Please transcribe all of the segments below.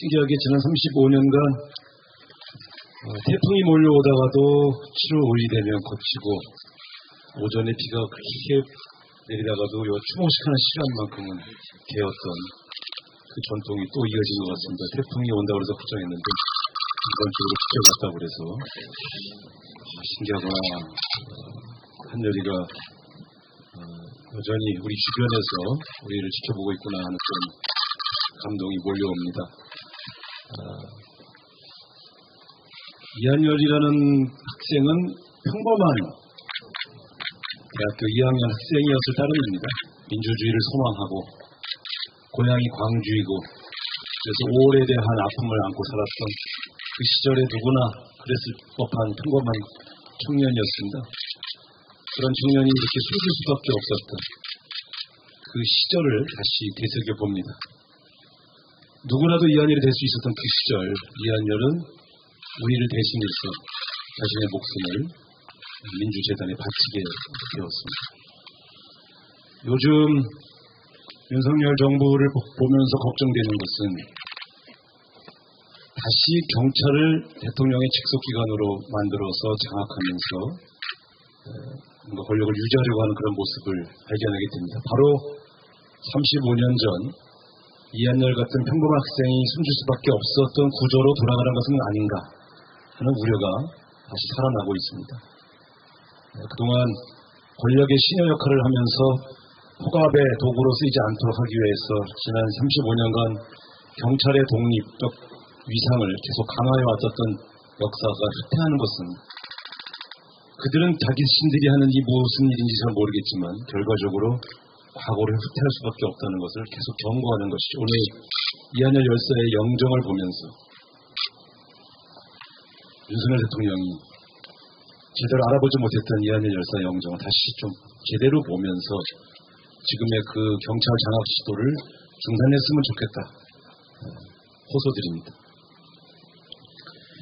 신기하게 지난 35년간 어, 태풍이 몰려오다가도 7월 5일이 되면 거치고 오전에 비가 그렇게 내리다가도 요 추모식하는 시간만큼은 개었던 그 전통이 또 이어진 것 같습니다. 태풍이 온다고 해서 걱정했는데 이번 주로 왔다고 그래서 아, 신기하구나. 한여리가 어, 여전히 우리 주변에서 우리를 지켜보고 있구나 하는 그런 감동이 몰려옵니다. 아, 이한열이라는 학생은 평범한 대학교 2학년 학생이었을 따름입니다. 민주주의를 소망하고 고향이 광주이고 그래서 오래대한 아픔을 안고 살았던 그 시절에 누구나 그랬을 법한 평범한 청년이었습니다. 그런 청년이 이렇게 숨길 수밖에 없었던 그 시절을 다시 되새겨 봅니다. 누구나도 이한열이 될 수 있었던 그 시절, 이한열은 우리를 대신해서 자신의 목숨을 민주재단에 바치게 되었습니다. 요즘 윤석열 정부를 보- 보면서 걱정되는 것은 다시 경찰을 대통령의 직속기관으로 만들어서 장악하면서 에, 뭔가 권력을 유지하려고 하는 그런 모습을 발견하게 됩니다. 바로 35년 전 이한열 같은 평범한 학생이 숨질 수밖에 없었던 구조로 돌아가는 것은 아닌가 하는 우려가 다시 살아나고 있습니다. 에, 그동안 권력의 신여 역할을 하면서 호갑의 도구로 쓰이지 않도록 하기 위해서 지난 35년간 경찰의 독립적 위상을 계속 강화해 왔었던 역사가 후퇴하는 것은 그들은 자기 신들이 하는 이 무슨 일인지 잘 모르겠지만 결과적으로 과거를 후퇴할 수밖에 없다는 것을 계속 경고하는 것이 오늘 이한열 열사의 영정을 보면서 윤석열 대통령이 제대로 알아보지 못했던 이한열 열사 영정을 다시 좀 제대로 보면서 지금의 그 경찰 장악 시도를 중단했으면 좋겠다. 어, 호소드립니다.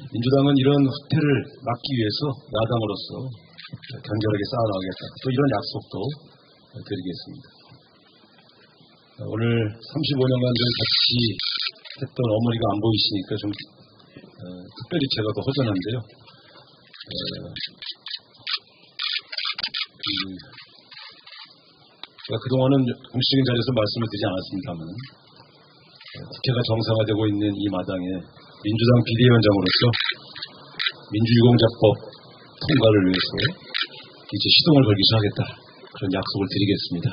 민주당은 이런 후퇴를 막기 위해서 야당으로서 간결하게 쌓아나가겠다. 또 이런 약속도 드리겠습니다. 어, 오늘 35년간 좀 같이 했던 어머니가 안 보이시니까 좀 어, 특별히 제가 더 허전한데요. 어, 그, 제가 그동안은 공식적인 자리에서 말씀을 드리지 않았습니다만 어, 국회가 정상화되고 있는 이 마당에 민주당 비대위원장으로서 민주유공자법 통과를 위해서 이제 시동을 걸기 시작하겠다 그런 약속을 드리겠습니다.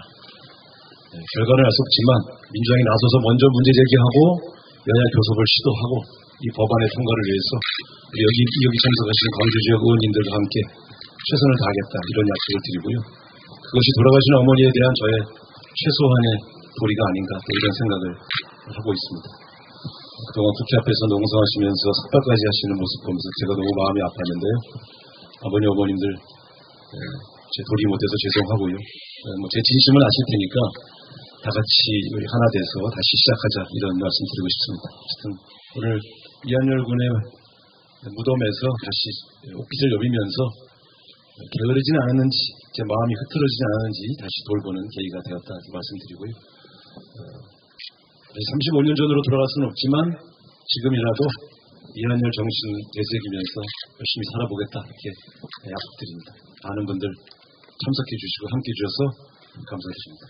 네, 결과는 알 수 없지만 민주당이 나서서 먼저 문제 제기하고 여야 교섭을 시도하고 이 법안의 통과를 위해서 여기 여기 참석하신 광주 지역 의원님들과 함께 최선을 다하겠다 이런 약속을 드리고요. 그것이 돌아가신 어머니에 대한 저의 최소한의 도리가 아닌가 또 이런 생각을 하고 있습니다. 그동안 국회 앞에서 농성하시면서 석달까지 하시는 모습 보면서 제가 너무 마음이 아팠는데요. 아버님, 어머님들 예, 제 도리 못해서 죄송하고요. 예, 뭐제 진심은 아실 테니까 다 같이 하나 돼서 다시 시작하자 이런 말씀 드리고 싶습니다. 어쨌든 오늘 이한열 군의 무덤에서 다시 옷깃을 여비면서 게으르진 않았는지 제 마음이 흐트러지지 않았는지 다시 돌보는 계기가 되었다 이렇게 말씀드리고요. 어, 35년 전으로 돌아갈 수는 없지만 지금이라도 이한열 정신 되새기면서 열심히 살아보겠다 이렇게 약속드립니다. 많은 분들 참석해 주시고 함께 해 주셔서 감사드립니다.